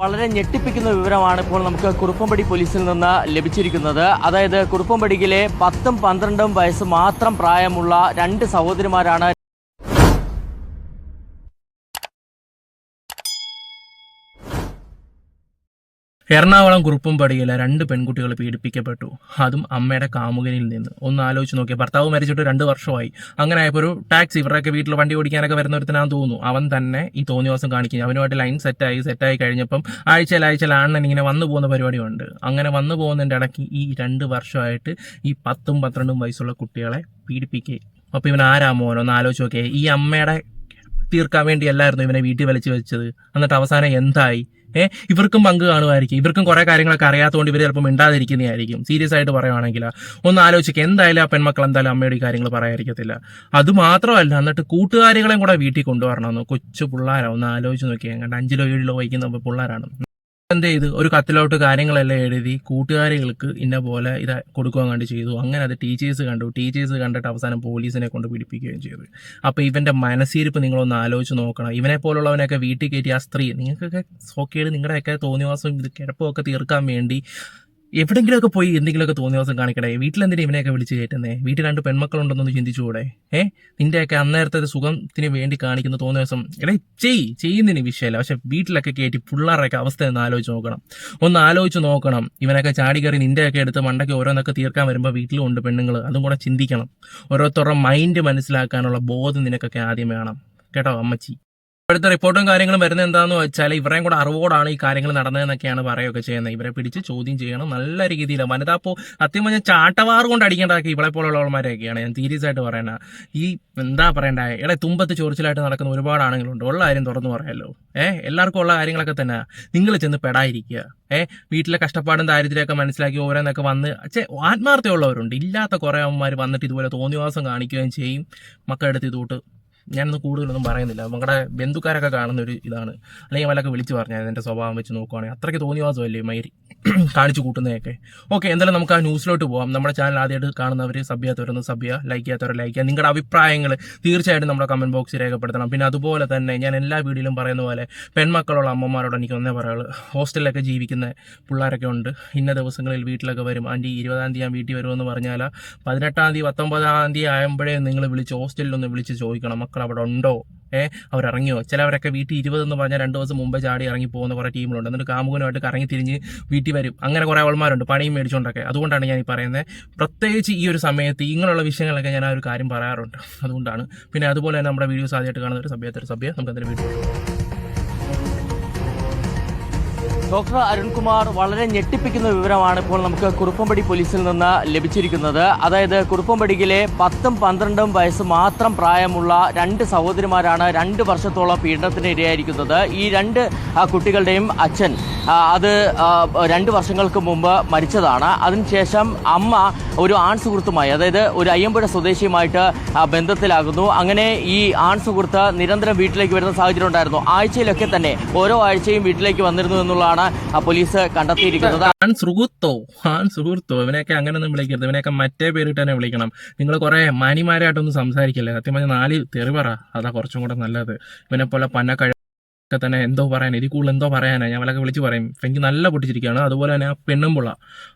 വളരെ ഞെട്ടിപ്പിക്കുന്ന വിവരമാണ് ഇപ്പോൾ നമുക്ക് കുറുപ്പംപടി പോലീസിൽ നിന്ന് ലഭിച്ചിരിക്കുന്നത്. അതായത് കുറുപ്പംപടിക്കിലെ പത്തും പന്ത്രണ്ടും വയസ്സ് മാത്രം പ്രായമുള്ള രണ്ട് സഹോദരിമാരാണ് എറണാകുളം കുറുപ്പുംപടിയിലെ രണ്ട് പെൺകുട്ടികൾ പീഡിപ്പിക്കപ്പെട്ടു. അതും അമ്മയുടെ കാമുകനിൽ നിന്ന്. ഒന്ന് ആലോചിച്ച് നോക്കിയ ഭർത്താവ് മരിച്ചിട്ട് രണ്ട് വർഷമായി. അങ്ങനെ ആയപ്പോൾ ഒരു ടാക്സി ഇവരുടെയൊക്കെ വീട്ടിൽ വണ്ടി ഓടിക്കാനൊക്കെ വരുന്ന ഒരുത്തനാണെന്ന് തോന്നുന്നു. അവൻ തന്നെ ഈ തോന്നിയ ദിവസം കാണിക്കുന്നു. അവനുമായിട്ട് ലൈൻ സെറ്റായി സെറ്റായി കഴിഞ്ഞപ്പം ആഴ്ചയിൽ ആഴ്ചയിൽ ആണ്ണൻ ഇങ്ങനെ വന്നു പോകുന്ന പരിപാടിയുണ്ട്. അങ്ങനെ വന്നു പോകുന്നതിന്റെ ഇടയ്ക്ക് ഈ രണ്ട് വർഷമായിട്ട് ഈ പത്തും പന്ത്രണ്ടും വയസ്സുള്ള കുട്ടികളെ പീഡിപ്പിക്കുകയും അപ്പോൾ ഇവൻ ആരാ മോനോ ഒന്ന് ആലോചിച്ച് നോക്കിയേ ഈ അമ്മയുടെ തീർക്കാൻ വേണ്ടിയല്ലായിരുന്നു ഇവനെ വീട്ടിൽ വലിച്ചു വെച്ചത്? എന്നിട്ട് അവസാനം എന്തായി? ഏ? ഇവർക്കും പങ്ക് കാണുമായിരിക്കും. ഇവർക്കും കുറെ കാര്യങ്ങളൊക്കെ അറിയാത്തതുകൊണ്ട് ഇവർ ചിലപ്പോൾ മിണ്ടാതിരിക്കുന്നതായിരിക്കും. സീരിയസ് ആയിട്ട് പറയുവാണെങ്കിൽ ഒന്ന് ആലോചിക്കുക എന്തായാലും ആ പെൺമക്കൾ എന്തായാലും അമ്മയുടെ ഈ കാര്യങ്ങൾ പറയാതിരിക്കത്തില്ല. അത് മാത്രമല്ല എന്നിട്ട് കൂട്ടുകാരികളെയും കൂടെ വീട്ടിൽ കൊണ്ടുവരണമെന്ന് കൊച്ചു പിള്ളേരാണ് ഒന്ന് ആലോചിച്ച് നോക്കിയാൽ അഞ്ചിലോ ഏഴിലോ വഹിക്കുന്ന പിള്ളേരാണ്. എന്ത് ചെയ്ത് ഒരു കത്തിലോട്ട് കാര്യങ്ങളെല്ലാം എഴുതി കൂട്ടുകാരികൾക്ക് ഇന്ന പോലെ ഇത് കൊടുക്കുവാൻ കണ്ട് ചെയ്തു. അങ്ങനെ അത് ടീച്ചേഴ്സ് കണ്ടു. ടീച്ചേഴ്സ് കണ്ടിട്ട് അവസാനം പോലീസിനെ കൊണ്ട് പിടിപ്പിക്കുകയും ചെയ്തു. അപ്പോൾ ഇവന്റെ മനസ്സിരിപ്പ് നിങ്ങളൊന്ന് ആലോചിച്ച് നോക്കണം. ഇവനെ പോലുള്ളവനൊക്കെ വീട്ടിൽ കയറ്റി ആ സ്ത്രീ നിങ്ങൾക്കൊക്കെ സോക്കേട് നിങ്ങളുടെയൊക്കെ തോന്നിവാസം ഇത് കിടപ്പമൊക്കെ തീർക്കാൻ വേണ്ടി എവിടെങ്കിലുമൊക്കെ പോയി എന്തെങ്കിലുമൊക്കെ തോന്നിയ ദിവസം കാണിക്കണേ. വീട്ടിലെന്തിനാ ഇവനെയൊക്കെ വിളിച്ച് കയറ്റുന്നേ? വീട്ടിൽ രണ്ട് പെൺമക്കളുണ്ടെന്നൊന്ന് ചിന്തിച്ചുകൂടെ? ഏ? നിന്റെയൊക്കെ അന്നേരത്തെ സുഖത്തിന് വേണ്ടി കാണിക്കുന്ന തോന്നിയ ദിവസം. എടേ ചെയ് ചെയ്യുന്നതിന് വിഷയമല്ല പക്ഷെ വീട്ടിലൊക്കെ കയറ്റി പിള്ളേരൊക്കെ അവസ്ഥ ഒന്ന് ആലോചിച്ച് നോക്കണം. ഒന്ന് ആലോചിച്ച് നോക്കണം. ഇവനൊക്കെ ചാടി കയറി നിന്റെയൊക്കെ എടുത്ത് മണ്ടയ്ക്ക് ഓരോന്നൊക്കെ തീർക്കാൻ വരുമ്പോൾ വീട്ടിലും ഉണ്ട് പെണ്ണുങ്ങൾ അതും കൂടെ ചിന്തിക്കണം. ഓരോരുത്തരുടെ മൈൻഡ് മനസ്സിലാക്കാനുള്ള ബോധം നിനക്കൊക്കെ ആദ്യം വേണം. കേട്ടോ അമ്മച്ചി? ഇപ്പോഴത്തെ റിപ്പോർട്ടും കാര്യങ്ങളും വരുന്നത് എന്താണെന്ന് വെച്ചാൽ ഇവരെയും കൂടെ അറിവോടാണ് ഈ കാര്യങ്ങൾ നടന്നതെന്നൊക്കെയാണ് പറയുകയൊക്കെ ചെയ്യുന്നത്. ഇവരെ പിടിച്ച് ചോദ്യം ചെയ്യണം നല്ല രീതിയിൽ വനിതാ പോ സത്യം പറഞ്ഞാൽ ചാട്ടവാർ കൊണ്ട് അടിക്കേണ്ടതൊക്കെ ഇവളെ പോലുള്ളവന്മാരെയൊക്കെയാണ് ഞാൻ സീരിയസ് ആയിട്ട് പറയണ ഈ എന്താ പറയണ്ടേ? ഇവിടെ തുമ്പത്ത് ചോറിച്ചിലായിട്ട് നടക്കുന്ന ഒരുപാട് ആണുങ്ങളുണ്ട്. ഉള്ള കാര്യം തുറന്നു പറയാമല്ലോ ഏഹ് എല്ലാവർക്കും ഉള്ള കാര്യങ്ങളൊക്കെ തന്നെ. നിങ്ങൾ ചെന്ന് പെടാതിരിക്കുക. ഏഹ് വീട്ടിലെ കഷ്ടപ്പാടും ദാരിദ്ര്യമൊക്കെ മനസ്സിലാക്കി ഓരോന്നൊക്കെ വന്ന് ചെ ആത്മാർത്ഥമുള്ളവരുണ്ട് ഇല്ലാത്ത കുറേ അമ്മമാർ വന്നിട്ട് ഇതുപോലെ തോന്നിവാസം കാണിക്കുകയും ചെയ്യും. മക്കളെടുത്ത് ഇതോട്ട് ഞാനൊന്ന് കൂടുതലൊന്നും പറയുന്നില്ല. നമ്മുടെ ബന്ധുക്കാരൊക്കെ കാണുന്ന ഒരു ഇതാണ്. അല്ലെങ്കിൽ വല്ലൊക്കെ വിളിച്ചു പറഞ്ഞാൽ എന്റെ സ്വഭാവം വെച്ച് നോക്കുവാണെങ്കിൽ അത്രയ്ക്ക് തോന്നിവാസമല്ലേ മൈരി കാണിച്ചു കൂട്ടുന്നതൊക്കെ. ഓക്കെ എന്തായാലും നമുക്ക് ആ ന്യൂസിലോട്ട് പോകാം നമ്മുടെ ചാനൽ ആദ്യമായിട്ട് കാണുന്നവർ സബ് ചെയ്യാത്തവരൊന്ന് സബ് ചെയ്യുക ലൈക്ക് ചെയ്യാത്തവരെ ലൈക്ക് ചെയ്യുക. നിങ്ങളുടെ അഭിപ്രായങ്ങൾ തീർച്ചയായിട്ടും നമ്മുടെ കമന്റ് ബോക്സിൽ രേഖപ്പെടുത്തണം. പിന്നെ അതുപോലെ തന്നെ ഞാൻ എല്ലാ വീഡിയോയിലും പറയുന്ന പോലെ പെൺമക്കളുള്ള അമ്മമാരോട് എനിക്ക് ഒന്നേ പറയുള്ളൂ ഹോസ്റ്റലിലൊക്കെ ജീവിക്കുന്ന പിള്ളേരൊക്കെ ഉണ്ട്. ഇന്ന ദിവസങ്ങളിൽ വീട്ടിലൊക്കെ വരും. ആന്റി ഇരുപതാം തീയതി ഞാൻ വീട്ടിൽ വരുമെന്ന് പറഞ്ഞാൽ പതിനെട്ടാം തീയതി പത്തൊമ്പതാം തീയതി ആകുമ്പോഴേ നിങ്ങൾ വിളിച്ച് ഹോസ്റ്റലിൽ ഒന്ന് വിളിച്ച് ചോദിക്കണം. മക്കൾ അവിടെ ഉണ്ടോ? അവരിറങ്ങിയോ? ചിലവരൊക്കെ വീട്ടിൽ ഇരുപതെന്ന് പറഞ്ഞാൽ രണ്ട് ദിവസം മുമ്പേ ചാടി ഇറങ്ങി പോകുന്ന കുറേ ടീമുകളുണ്ട്. എന്നിട്ട് കാമുകനുമായിട്ട് കറങ്ങി തിരിഞ്ഞ് വീട്ടിൽ വരും. അങ്ങനെ കുറേ അവൾമാരുണ്ട്. പണിയും മേടിച്ചുകൊണ്ടൊക്കെ. അതുകൊണ്ടാണ് ഞാൻ ഈ പറയുന്നത്. പ്രത്യേകിച്ച് ഈ ഒരു സമയത്ത് ഇങ്ങനെയുള്ള വിഷയങ്ങളൊക്കെ ഞാൻ ആ ഒരു കാര്യം പറയാറുണ്ട്. അതുകൊണ്ടാണ്. പിന്നെ അതുപോലെ തന്നെ നമ്മുടെ വീഡിയോസ് ആദ്യമായിട്ട് കാണുന്ന ഒരു സഭ്യത്തൊരു സഭ്യ നമുക്ക് അതിന്റെ വീഡിയോ ഡോക്ടർ അരുൺകുമാർ വളരെ ഞെട്ടിപ്പിക്കുന്ന വിവരമാണ് ഇപ്പോൾ നമുക്ക് കുറുപ്പമ്പടി പോലീസിൽ നിന്ന് ലഭിച്ചിരിക്കുന്നത്. അതായത് കുറുപ്പമ്പടിയിലെ പത്തും പന്ത്രണ്ടും വയസ്സ് മാത്രം പ്രായമുള്ള രണ്ട് സഹോദരിമാരാണ് രണ്ട് വർഷത്തോളം പീഡനത്തിന് ഇരയായിരിക്കുന്നത് ഈ രണ്ട് കുട്ടികളുടെയും അച്ഛൻ അത് രണ്ട് വർഷങ്ങൾക്ക് മുമ്പ് മരിച്ചതാണ്. അതിനുശേഷം അമ്മ ഒരു ആൺ സുഹൃത്തുമായി അതായത് ഒരു അയ്യമ്പുഴ സ്വദേശിയുമായിട്ട് ബന്ധത്തിലാകുന്നു. അങ്ങനെ ഈ ആൺ സുഹൃത്ത് നിരന്തരം വീട്ടിലേക്ക് വരുന്ന സാഹചര്യം ഉണ്ടായിരുന്നു. ആഴ്ചയിലൊക്കെ തന്നെ ഓരോ ആഴ്ചയും വീട്ടിലേക്ക് വന്നിരുന്നു എന്നുള്ളതാണ് പോലീസ് കണ്ടെത്തിയിരിക്കുന്നത്. ആൺ സുഹൃത്തോ ആൺ സുഹൃത്തോ ഇവനെയൊക്കെ അങ്ങനെയൊന്നും വിളിക്കരുത്. ഇവനെയൊക്കെ മറ്റേ പേരിട്ട് തന്നെ വിളിക്കണം. നിങ്ങൾ കുറെ മാനിമാരായിട്ടൊന്നും സംസാരിക്കില്ല? സത്യം പറഞ്ഞാൽ നാല് തെറി പറ. അതാ കുറച്ചും കൂടെ നല്ലത്. ഇവനെ പോലെ പന്നക്കഴ ഒക്കെ തന്നെ എന്തോ പറയാൻ ഇതിൽ കൂടുതൽ എന്തോ പറയാനാണ് ഞാൻ അവളൊക്കെ വിളിച്ച് പറയും. എനിക്ക് നല്ല പൊട്ടിച്ചിരിക്കുകയാണ്. അതുപോലെ തന്നെ ആ പെണ്ണും പുള്ള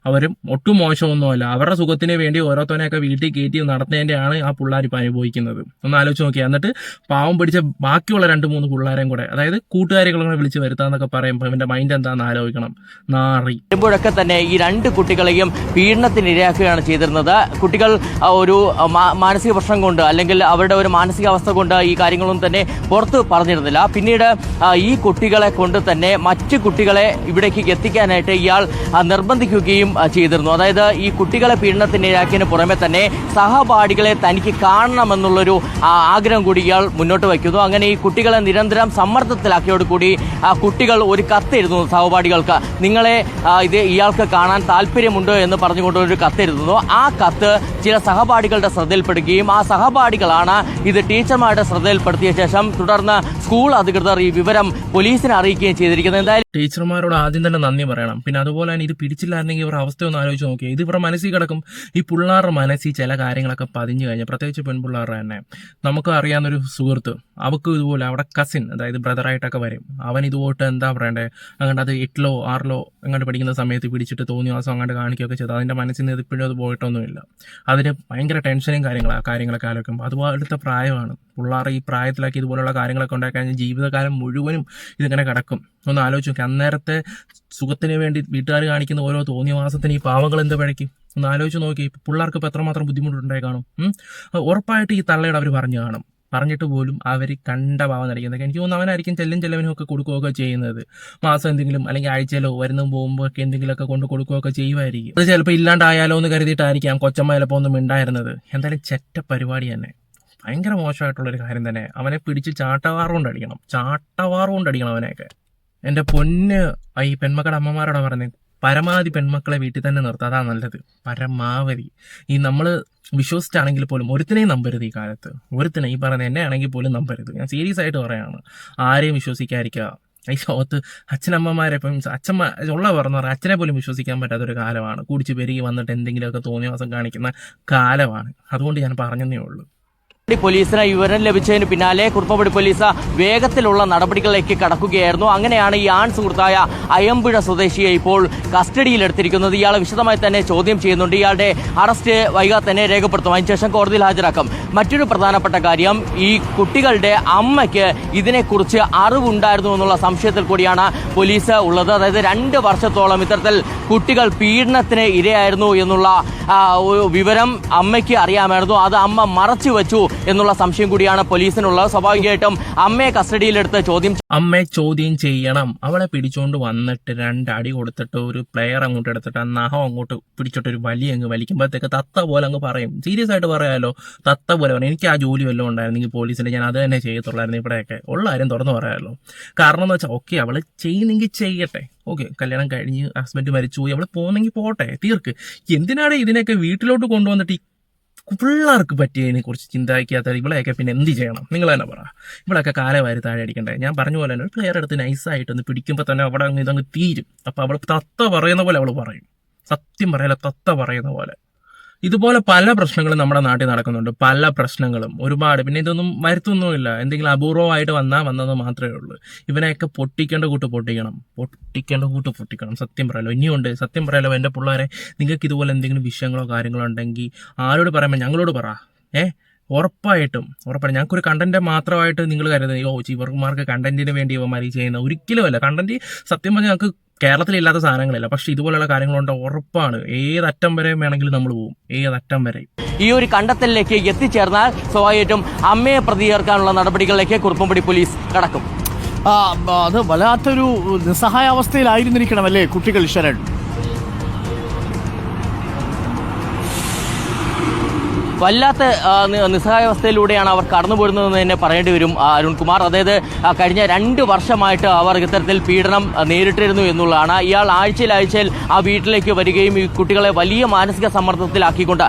അവരും ഒട്ടും മോശമൊന്നുമല്ല. അവരുടെ സുഖത്തിന് വേണ്ടി ഓരോരുത്തനെയൊക്കെ വീട്ടിൽ കയറ്റി നടത്തേണ്ടതാണ് ആ പിള്ളേർ ഇപ്പം അനുഭവിക്കുന്നത്. ഒന്ന് ആലോചിച്ച് നോക്കിയാൽ എന്നിട്ട് പാവം പിടിച്ച ബാക്കിയുള്ള രണ്ട് മൂന്ന് പിള്ളേരെയും കൂടെ അതായത് കൂട്ടുകാരികളെ വിളിച്ച് വരുത്താന്നൊക്കെ പറയുമ്പോൾ ഇവന്റെ മൈൻഡ് എന്താണെന്ന് ആലോചിക്കണം. നാറി. വരുമ്പോഴൊക്കെ തന്നെ ഈ രണ്ട് കുട്ടികളെയും പീഡനത്തിന് ഇരയാക്കുകയാണ് ചെയ്തിരുന്നത്. കുട്ടികൾ ഒരു മാനസിക പ്രശ്നം കൊണ്ട് അല്ലെങ്കിൽ അവരുടെ ഒരു മാനസികാവസ്ഥ കൊണ്ട് ഈ കാര്യങ്ങളൊന്നും തന്നെ പുറത്ത് പറഞ്ഞിരുന്നില്ല. പിന്നീട് ഈ കുട്ടികളെ കൊണ്ട് തന്നെ മറ്റ് കുട്ടികളെ ഇവിടേക്ക് എത്തിക്കാനായിട്ട് ഇയാൾ നിർബന്ധിക്കുകയും ചെയ്തിരുന്നു. അതായത് ഈ കുട്ടികളെ പീഡനത്തിന്റെ ഇരാക്കിന് പുറമെ തന്നെ സഹപാഠികളെ തനിക്ക് കാണണമെന്നുള്ളൊരു ആഗ്രഹം കൂടി ഇയാൾ മുന്നോട്ട് വയ്ക്കുന്നു. അങ്ങനെ ഈ കുട്ടികളെ നിരന്തരം സമ്മർദ്ദത്തിലാക്കിയോടുകൂടി ആ കുട്ടികൾ ഒരു കത്ത് എഴുതുന്നു സഹപാഠികൾക്ക്. നിങ്ങളെ ഇത് ഇയാൾക്ക് കാണാൻ താല്പര്യമുണ്ടോ? എന്ന് പറഞ്ഞുകൊണ്ട് ഒരു കത്ത് എഴുതുന്നു. ആ കത്ത് ചില സഹപാഠികളുടെ ശ്രദ്ധയിൽപ്പെടുകയും ആ സഹപാഠികളാണ് ഇത് ടീച്ചർമാരുടെ ശ്രദ്ധയിൽപ്പെടുത്തിയ ശേഷം തുടർന്ന് സ്കൂൾ അധികൃതർ ഈ വിവരം പോലീസിനെ അറിയിക്കുകയും ചെയ്തിരിക്കുന്നത് എന്തായാലും ടീച്ചർമാരോട് ആദ്യം തന്നെ നന്ദി പറയണം. പിന്നെ അതുപോലെ തന്നെ ഇത് പിടിച്ചില്ലായിരുന്നെങ്കിൽ ഇവരുടെ അവസ്ഥ ഒന്ന് ആലോചിച്ച് നോക്കിയാൽ ഇത് ഇവരുടെ മനസ്സിൽ കിടക്കും. ഈ പിള്ളേരുടെ മനസ്സിൽ ചില കാര്യങ്ങളൊക്കെ പതിഞ്ഞു കഴിഞ്ഞാൽ പ്രത്യേകിച്ച് പെൺപിള്ളേരുടെ തന്നെ. നമുക്ക് അറിയാവുന്നൊരു സുഹൃത്ത് അവക്ക് ഇതുപോലെ അവിടെ കസിൻ അതായത് ബ്രദറായിട്ടൊക്കെ വരും. അവൻ ഇതുപോട്ട് എന്താ പറയണ്ടേ? അങ്ങോട്ട് അത് എട്ടിലോ ആറിലോ അങ്ങോട്ട് പഠിക്കുന്ന സമയത്ത് പിടിച്ചിട്ട് തോന്നിയ മാസം അങ്ങോട്ട് കാണിക്കുകയൊക്കെ ചെയ്തു. അതിന്റെ മനസ്സിൽ നിന്ന് ഇപ്പോഴും അത് പോയിട്ടൊന്നുമില്ല. അതിന് ഭയങ്കര ടെൻഷനും കാര്യങ്ങളാണ് കാര്യങ്ങളൊക്കെ ആലോചിക്കുമ്പോൾ അതുപോലത്തെ പ്രായമാണ്. പിള്ളേർ ഈ പ്രായത്തിലാക്കി ഇതുപോലുള്ള കാര്യങ്ങളൊക്കെ ഉണ്ടാക്കി ജീവിതകാലം മുഴുവനും ഇതിങ്ങനെ കിടക്കും. ഒന്ന് ആലോചിച്ച് നോക്കി അന്നേരത്തെ സുഖത്തിന് വേണ്ടി വീട്ടുകാർ കാണിക്കുന്ന ഓരോ തോന്നിയ മാസത്തിന് ഈ പാവങ്ങൾ എന്ത് പഴയ്ക്കും? ഒന്ന് ആലോചിച്ച് നോക്കി പിള്ളേർക്ക് ഇപ്പോൾ എത്രമാത്രം ബുദ്ധിമുട്ടുണ്ടായി കാണും? ഉറപ്പായിട്ട് ഈ തള്ളയുടെ അവർ പറഞ്ഞു കാണും. പറഞ്ഞിട്ട് പോലും അവർ കണ്ട ഭാവം നടിക്കുന്നത് എനിക്ക് തോന്നുന്നു അവനായിരിക്കും ചെല്ലും ചെലവിനും ഒക്കെ കൊടുക്കുകയൊക്കെ ചെയ്യുന്നത്. മാസം എന്തെങ്കിലും അല്ലെങ്കിൽ ആഴ്ചയിലോ വരുന്നതും പോകുമ്പോൾ ഒക്കെ എന്തെങ്കിലുമൊക്കെ കൊണ്ട് കൊടുക്കുകയൊക്കെ ചെയ്യുമായിരിക്കും. അത് ചിലപ്പോൾ ഇല്ലാണ്ടായാലോ എന്ന് കരുതിയിട്ടായിരിക്കാം കൊച്ചമ്മ ചിലപ്പോൾ ഒന്നും ഉണ്ടായിരുന്നത് എന്തായാലും ചെറ്റ പരിപാടി തന്നെ. ഭയങ്കര മോശമായിട്ടുള്ളൊരു കാര്യം തന്നെ. അവനെ പിടിച്ച് ചാട്ടവാറ് കൊണ്ട് അടിക്കണം ചാട്ടവാറ് കൊണ്ട് അടിക്കണം അവനെയൊക്കെ. എന്റെ പൊന്ന് ഈ പെൺമക്കളുടെ അമ്മമാരോടാണ് പറഞ്ഞത് പരമാവധി പെൺമക്കളെ വീട്ടിൽ തന്നെ നിർത്തുക അതാ നല്ലത്. പരമാവധി. ഈ നമ്മൾ വിശ്വസിച്ചാണെങ്കിൽ പോലും ഒരുത്തിനെയും നമ്പരുത് ഈ കാലത്ത്. ഒരുത്തിനെ ഈ പറയുന്ന എന്നെ ആണെങ്കിൽ പോലും നമ്പരുത്. ഞാൻ സീരിയസ് ആയിട്ട് പറയാണ്. ആരെയും വിശ്വസിക്കാതിരിക്കുക ഈ ലോകത്ത് അച്ഛനമ്മമാരെ ഇപ്പം അച്ഛമ്മ ഉള്ള പറഞ്ഞു അച്ഛനെ പോലും വിശ്വസിക്കാൻ പറ്റാത്തൊരു കാലമാണ്. കുടിച്ച് പെരുകി വന്നിട്ട് എന്തെങ്കിലുമൊക്കെ തോന്നിയ മാസം കാണിക്കുന്ന കാലമാണ്. അതുകൊണ്ട് ഞാൻ പറഞ്ഞതേ ഉള്ളൂ. പോലീസിന് വിവരം ലഭിച്ചതിന് പിന്നാലെ കുറുപ്പമ്പടി പോലീസ് വേഗത്തിലുള്ള നടപടികളിലേക്ക് കടക്കുകയായിരുന്നു. അങ്ങനെയാണ് ഈ ആൺ സുഹൃത്തായ അയമ്പുഴ സ്വദേശിയെ ഇപ്പോൾ കസ്റ്റഡിയിലെടുത്തിരിക്കുന്നത് ഇയാളെ വിശദമായി തന്നെ ചോദ്യം ചെയ്യുന്നുണ്ട്. ഇയാളുടെ അറസ്റ്റ് വൈകാതെ തന്നെ രേഖപ്പെടുത്തും. അതിനുശേഷം കോടതിയിൽ ഹാജരാക്കും. മറ്റൊരു പ്രധാനപ്പെട്ട കാര്യം ഈ കുട്ടികളുടെ അമ്മയ്ക്ക് ഇതിനെക്കുറിച്ച് അറിവുണ്ടായിരുന്നു എന്നുള്ള സംശയത്തിൽ കൂടിയാണ് പോലീസ് ഉള്ളത്. അതായത് രണ്ട് വർഷത്തോളം ഇത്തരത്തിൽ കുട്ടികൾ പീഡനത്തിന് ഇരയായിരുന്നു എന്നുള്ള വിവരം അമ്മയ്ക്ക് അറിയാമായിരുന്നു. അത് അമ്മ മറച്ചു വെച്ചു. എന്നുള്ള സംശയം കൂടിയാണ് പോലീസിനുള്ളത്. സ്വാഭാവികമായിട്ടും അമ്മയെ കസ്റ്റഡിയിലെടുത്ത് ചോദ്യം അമ്മയെ ചോദ്യം ചെയ്യണം. അവളെ പിടിച്ചോണ്ട് വന്നിട്ട് രണ്ടടി കൊടുത്തിട്ട് ഒരു പ്ലെയർ അങ്ങോട്ട് എടുത്തിട്ട് നഖം അങ്ങോട്ട് പിടിച്ചിട്ട് ഒരു വലിയ അങ്ങ് വലിക്കുമ്പോഴത്തേക്ക് തത്ത പോലെ അങ്ങ് പറയും. സീരിയസ് ആയിട്ട് പറയാലോ? തത്ത പോലെ പറയും. എനിക്ക് ആ ജോലി വല്ലതും ഉണ്ടായിരുന്നെങ്കിൽ പോലീസിൽ ഞാൻ അത് തന്നെ ചെയ്യത്തുള്ളായിരുന്നു ഇവിടെയൊക്കെ. ഉള്ള കാര്യം തുറന്നു പറയാമല്ലോ കാരണം എന്ന് വെച്ചാൽ ഓക്കെ അവൾ ചെയ്യുന്നെങ്കിൽ ചെയ്യട്ടെ. ഓക്കെ കല്യാണം കഴിഞ്ഞ് ഹസ്ബൻഡ് മരിച്ചു പോയി അവൾ പോകുന്നെങ്കിൽ പോട്ടെ. തീർക്ക്. എന്തിനാണ് ഇതിനൊക്കെ വീട്ടിലോട്ട് കൊണ്ടുവന്നിട്ട് പിള്ളേർക്ക് പറ്റിയതിനെ കുറിച്ച് ചിന്തിക്കാത്ത ഇവളെയൊക്കെ പിന്നെ എന്ത് ചെയ്യണം? നിങ്ങൾ തന്നെ പറ. ഇവളൊക്കെ കാലവാരി താഴെ അടിക്കണ്ടേ? ഞാൻ പറഞ്ഞ പോലെ തന്നെ പ്ലെയർ എടുത്ത് നൈസായിട്ട് ഒന്ന് പിടിക്കുമ്പോൾ തന്നെ അവിടെ അങ്ങ് ഇതങ്ങ് തീരും. അപ്പോൾ അവൾ തത്ത പറയുന്ന പോലെ അവൾ പറയും. സത്യം പറയല തത്ത പറയുന്ന പോലെ. ഇതുപോലെ പല പ്രശ്നങ്ങളും നമ്മുടെ നാട്ടിൽ നടക്കുന്നുണ്ട്. പല പ്രശ്നങ്ങളും. ഒരുപാട്. പിന്നെ ഇതൊന്നും വരുത്തൊന്നുമില്ല. എന്തെങ്കിലും അപൂർവമായിട്ട് വന്നാൽ വന്നത് മാത്രമേ ഉള്ളൂ. ഇവനെയൊക്കെ പൊട്ടിക്കേണ്ട കൂട്ട് പൊട്ടിക്കണം. പൊട്ടിക്കേണ്ട കൂട്ട് പൊട്ടിക്കണം. സത്യം പറയാലോ. ഇനിയുണ്ട്. സത്യം പറയാലോ. എന്റെ പിള്ളേരെ നിങ്ങൾക്ക് ഇതുപോലെ എന്തെങ്കിലും വിഷയങ്ങളോ കാര്യങ്ങളോ ഉണ്ടെങ്കിൽ ആരോട് പറയുമ്പോൾ ഞങ്ങളോട് പറ. ഏ? ഉറപ്പായിട്ടും ഉറപ്പായിട്ടും. ഞങ്ങൾക്കൊരു കണ്ടന്റ് മാത്രമായിട്ട് നിങ്ങൾ കരുതുന്നത് ഓ ഇവർമാർക്ക് കണ്ടന്റിന് വേണ്ടി ഇവന്മാർ മാറി ചെയ്യുന്ന ഒരിക്കലുമല്ല. കണ്ടന്റ് സത്യം പറഞ്ഞാൽ ഞങ്ങൾക്ക് കേരളത്തിലില്ലാത്ത സാധനങ്ങളല്ല. പക്ഷെ ഇതുപോലുള്ള കാര്യങ്ങളുണ്ട് ഉറപ്പാണ്. ഏതറ്റം വരെ വേണമെങ്കിലും നമ്മൾ പോകും ഏതറ്റം വരെ. ഈ ഒരു കണ്ടെത്തലിലേക്ക് എത്തിച്ചേർന്നാൽ സ്വാഭാവികമായിട്ടും അമ്മയെ പ്രതി ചേർക്കാനുള്ള നടപടികളിലേക്ക് കുറുപ്പംപടി പോലീസ് കടക്കും. അത് വല്ലാത്തൊരു നിസ്സഹായാവസ്ഥയിലായിരുന്നിരിക്കണം അല്ലേ കുട്ടികൾ ശരൺ വല്ലാത്ത നിസ്സഹായാവസ്ഥയിലൂടെയാണ് അവർ കടന്നുപോരുന്നതെന്ന് തന്നെ പറയേണ്ടി വരും അരുൺകുമാർ. അതായത് കഴിഞ്ഞ രണ്ട് വർഷമായിട്ട് അവർ ഇത്തരത്തിൽ പീഡനം നേരിട്ടിരുന്നു എന്നുള്ളതാണ്. ഇയാൾ ആഴ്ചയിൽ ആഴ്ചയിൽ ആ വീട്ടിലേക്ക് വരികയും ഈ കുട്ടികളെ വലിയ മാനസിക സമ്മർദ്ദത്തിലാക്കിക്കൊണ്ട്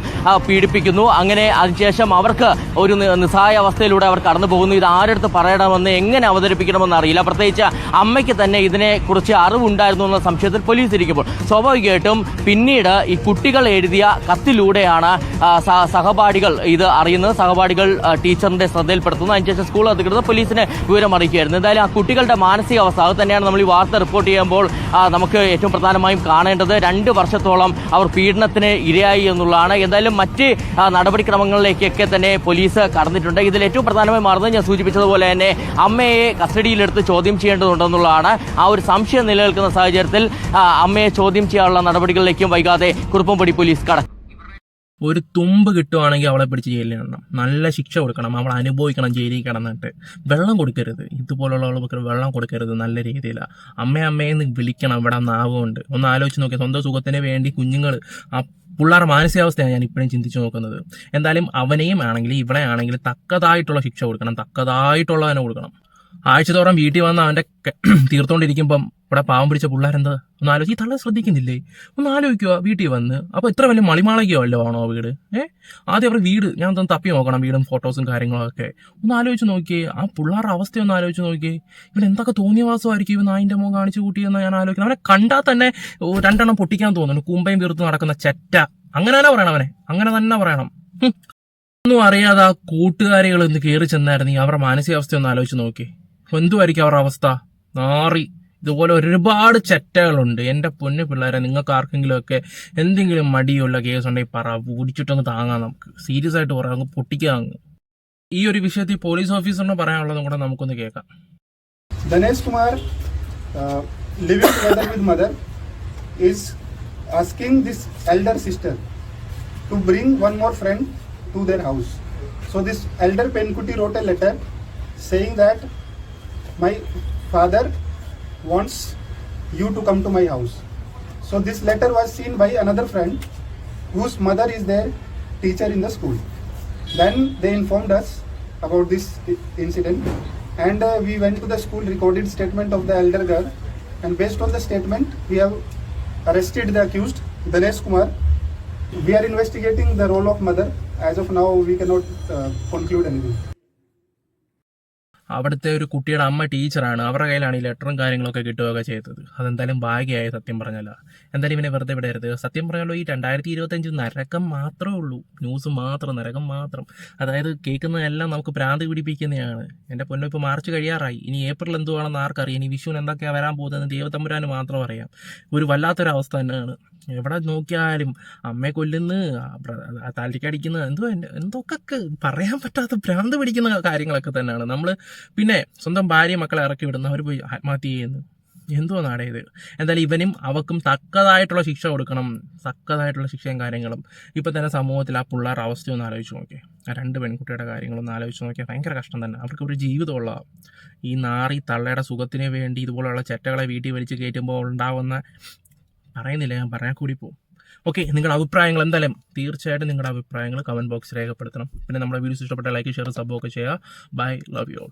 പീഡിപ്പിക്കുന്നു. അങ്ങനെ അതിനുശേഷം അവർക്ക് ഒരു നിസ്സഹായ നിസ്സഹായാവസ്ഥയിലൂടെ അവർ കടന്നു പോകുന്നു ഇത് ആരെടുത്ത് പറയണമെന്ന് എങ്ങനെ അവതരിപ്പിക്കണമെന്ന് അറിയില്ല. പ്രത്യേകിച്ച് അമ്മയ്ക്ക് തന്നെ ഇതിനെക്കുറിച്ച് അറിവുണ്ടായിരുന്നു എന്ന സംശയത്തിൽ പോലീസ് ഇരിക്കുമ്പോൾ. സ്വാഭാവികമായിട്ടും പിന്നീട് ഈ കുട്ടികൾ എഴുതിയ കത്തിലൂടെയാണ് ആ, സഹ- സഹപാഠികൾ. ഇത് അറിയുന്നത് സഹപാഠികൾ ടീച്ചറിന്റെ ശ്രദ്ധയിൽപ്പെടുത്തുന്നു. അതിനുശേഷം സ്കൂൾ അധികൃതർ പോലീസിനെ വിവരം അറിയിക്കുകയായിരുന്നു എന്തായാലും ആ കുട്ടികളുടെ മാനസികാവസ്ഥ അത് തന്നെയാണ് നമ്മൾ ഈ വാർത്ത റിപ്പോർട്ട് ചെയ്യുമ്പോൾ നമുക്ക് ഏറ്റവും പ്രധാനമായും കാണേണ്ടത് രണ്ട് വർഷത്തോളം അവർ പീഡനത്തിന് ഇരയായി എന്നുള്ളതാണ്. എന്തായാലും മറ്റ് നടപടിക്രമങ്ങളിലേക്കൊക്കെ തന്നെ പോലീസ് കടന്നിട്ടുണ്ട്. ഇതിൽ ഏറ്റവും പ്രധാനമായി മാറുന്നത് ഞാൻ സൂചിപ്പിച്ചതുപോലെ തന്നെ അമ്മയെ കസ്റ്റഡിയിലെടുത്ത് ചോദ്യം ചെയ്യേണ്ടതുണ്ടെന്നുള്ളതാണ്. ആ ഒരു സംശയം നിലനിൽക്കുന്ന സാഹചര്യത്തിൽ അമ്മയെ ചോദ്യം ചെയ്യാനുള്ള നടപടികളിലേക്കും വൈകാതെ കുറുപ്പംപടി പോലീസ് കടക്കും ഒരു തുമ്പ് കിട്ടുവാണെങ്കിൽ അവളെ പിടിച്ച് ജയിലിൽ ഇടണം നല്ല ശിക്ഷ കൊടുക്കണം. അവൾ അനുഭവിക്കണം ജയിലിൽ കിടന്നിട്ട്. വെള്ളം കൊടുക്കരുത്. ഇതുപോലുള്ള ആളുകൾക്ക് വെള്ളം കൊടുക്കരുത് നല്ല രീതിയിലാണ് അമ്മ അമ്മയെന്ന് വിളിക്കണം ഇവിടെ നാവുകൊണ്ട്. ഒന്ന് ആലോചിച്ച് നോക്കിയാൽ സ്വന്തം സുഖത്തിന് വേണ്ടി കുഞ്ഞുങ്ങൾ ആ പിള്ളേരുടെ മാനസികാവസ്ഥയാണ് ഞാൻ ഇപ്പോഴും ചിന്തിച്ചു നോക്കുന്നത്. എന്തായാലും അവനെയും ആണെങ്കിൽ ഇവളെ ആണെങ്കിൽ തക്കതായിട്ടുള്ള ശിക്ഷ കൊടുക്കണം. തക്കതായിട്ടുള്ളതിനെ കൊടുക്കണം. ആഴ്ചതോറും വീട്ടിൽ വന്ന് അവന്റെ തീർത്തോണ്ടിരിക്കുമ്പം ഇവിടെ പാവം പിടിച്ച പിള്ളേരെന്താ? ഒന്ന് ആലോചിച്ച് ഈ തള്ള ശ്രദ്ധിക്കുന്നില്ലേ? ഒന്ന് ആലോചിക്കുക വീട്ടിൽ വന്ന്? അപ്പോൾ ഇത്ര വലിയ മളിമാളകയോ അല്ലോ ആണോ വീട്? ഏ? ആദ്യം അവരുടെ വീട് ഞാൻ ഒന്ന് തപ്പി നോക്കണം വീടും ഫോട്ടോസും കാര്യങ്ങളൊക്കെ. ഒന്ന് ആലോചിച്ച് നോക്കിയേ. ആ പിള്ളേരുടെ അവസ്ഥ ഒന്ന് ആലോചിച്ച് നോക്കിയേ. ഇവൻ എന്തൊക്കെ തോന്നിയ വാസമായിരിക്കും ഇവൻ നായിന്റെ മോൻ കാണിച്ചു കൂട്ടിയെന്ന് ഞാൻ ആലോചിക്കുന്നത് അവനെ കണ്ടാൽ തന്നെ രണ്ടെണ്ണം പൊട്ടിക്കാൻ തോന്നുന്നു. കുമ്പയും വീർത്ത് നടക്കുന്ന ചെറ്റ. അങ്ങനെ തന്നെ പറയണം അവനെ. അങ്ങനെ തന്നെ പറയണം. ഒന്നും അറിയാതെ ആ കൂട്ടുകാരികൾ ഒന്ന് കയറി ചെന്നായിരുന്നെങ്കിൽ അവരുടെ മാനസികാവസ്ഥ ഒന്ന് ആലോചിച്ച് നോക്കി എന്തുമായിരിക്കും അവരുടെ അവസ്ഥ? നാറി. ഇതുപോലെ ഒരുപാട് ചെറ്റകളുണ്ട്. എന്റെ പൊന്നു പിള്ളേരെ നിങ്ങൾക്ക് ആർക്കെങ്കിലും ഒക്കെ എന്തെങ്കിലും മടിയുള്ള കേസ് ഉണ്ടെങ്കിൽ പറ. പിടിച്ചിട്ടങ്ങ് താങ്ങാം നമുക്ക്. സീരിയസ് ആയിട്ട് പറയാം അങ്ങ് പൊട്ടിക്കുക അങ്ങ്. ഈ ഒരു വിഷയത്തിൽ പോലീസ് ഓഫീസറിന് പറയാനുള്ളതും കൂടെ നമുക്കൊന്ന് കേൾക്കാം. Dinesh Kumar, uh, living together with mother, is asking this elder sister to bring one more friend to their house. So this elder wrote a letter saying that my father wants you to come to my house. So this letter was seen by another friend whose mother is their teacher in the school. Then they informed us about this incident and uh, we went to the school recorded statement of the elder girl and based on the statement we have arrested the accused Dinesh Kumar. We are investigating the role of mother. As of now we cannot uh, conclude anything. അവിടുത്തെ ഒരു കുട്ടിയുടെ അമ്മ ടീച്ചറാണ്. അവരുടെ കയ്യിലാണ് ഈ ലെറ്ററും കാര്യങ്ങളൊക്കെ കിട്ടുകയൊക്കെ ചെയ്തത്. അതെന്തായാലും ഭാഗ്യമായി സത്യം പറഞ്ഞല്ല. എന്തായാലും ഇവനെ വെറുതെ വിടരുത്. സത്യം പറഞ്ഞല്ലോ ഈ രണ്ടായിരത്തി ഇരുപത്തഞ്ച് നരകം മാത്രമേ ഉള്ളൂ. ന്യൂസ് മാത്രം നരകം മാത്രം. അതായത് കേൾക്കുന്നതെല്ലാം നമുക്ക് ഭ്രാന്ത് പിടിപ്പിക്കുന്നതാണ്. എന്റെ പൊന്നു ഇപ്പോൾ മാർച്ച് കഴിയാറായി. ഇനി ഏപ്രിൽ എന്തുവാണെന്ന് ആർക്കറിയാം? ഇനി വിഷുവിന് എന്തൊക്കെയാണ് വരാൻ പോകുന്നത് ദൈവത്തമ്പുരാന് മാത്രം അറിയാം. ഒരു വല്ലാത്തൊരവസ്ഥ തന്നെയാണ്. എവിടെ നോക്കിയാലും അമ്മയെ കൊല്ലുന്നു അടിക്കുന്ന എന്തോ എന്തൊക്കെ പറയാൻ പറ്റാത്ത ഭ്രാന്ത് പിടിക്കുന്ന കാര്യങ്ങളൊക്കെ തന്നെയാണ്. നമ്മൾ പിന്നെ സ്വന്തം ഭാര്യ മക്കളെ ഇറക്കി വിടുന്ന അവർ പോയി ആത്മഹത്യ ചെയ്യുന്നു. എന്തോ നാടേ ഇത്. എന്തായാലും ഇവനും അവക്കും തക്കതായിട്ടുള്ള ശിക്ഷ കൊടുക്കണം. തക്കതായിട്ടുള്ള ശിക്ഷയും കാര്യങ്ങളും. ഇപ്പം തന്നെ സമൂഹത്തിൽ ആ പിള്ളേരുടെ അവസ്ഥ ഒന്ന് ആലോചിച്ച് നോക്കിയേ. ആ രണ്ട് പെൺകുട്ടിയുടെ കാര്യങ്ങളൊന്ന് ആലോചിച്ച് നോക്കിയാൽ ഭയങ്കര കഷ്ടം തന്നെ. അവർക്ക് ഒരു ജീവിതമുള്ള ഈ നാറി തള്ളയുടെ സുഖത്തിന് വേണ്ടി ഇതുപോലുള്ള ചെറ്റകളെ വീട്ടിൽ വലിച്ച് കയറ്റുമ്പോൾ ഉണ്ടാവുന്ന പറയുന്നില്ല ഞാൻ പറയാൻ കൂടി പോകും. ഓക്കെ നിങ്ങളുടെ അഭിപ്രായങ്ങൾ എന്തായാലും തീർച്ചയായിട്ടും നിങ്ങളുടെ അഭിപ്രായങ്ങൾ കമന്റ് ബോക്സ് രേഖപ്പെടുത്തണം. പിന്നെ നമ്മുടെ വീഡിയോസ് ഇഷ്ടപ്പെട്ട ലൈക്ക് ഷെയർ സബ്ബോ ഒക്കെ ചെയ്യുക. Bye love you all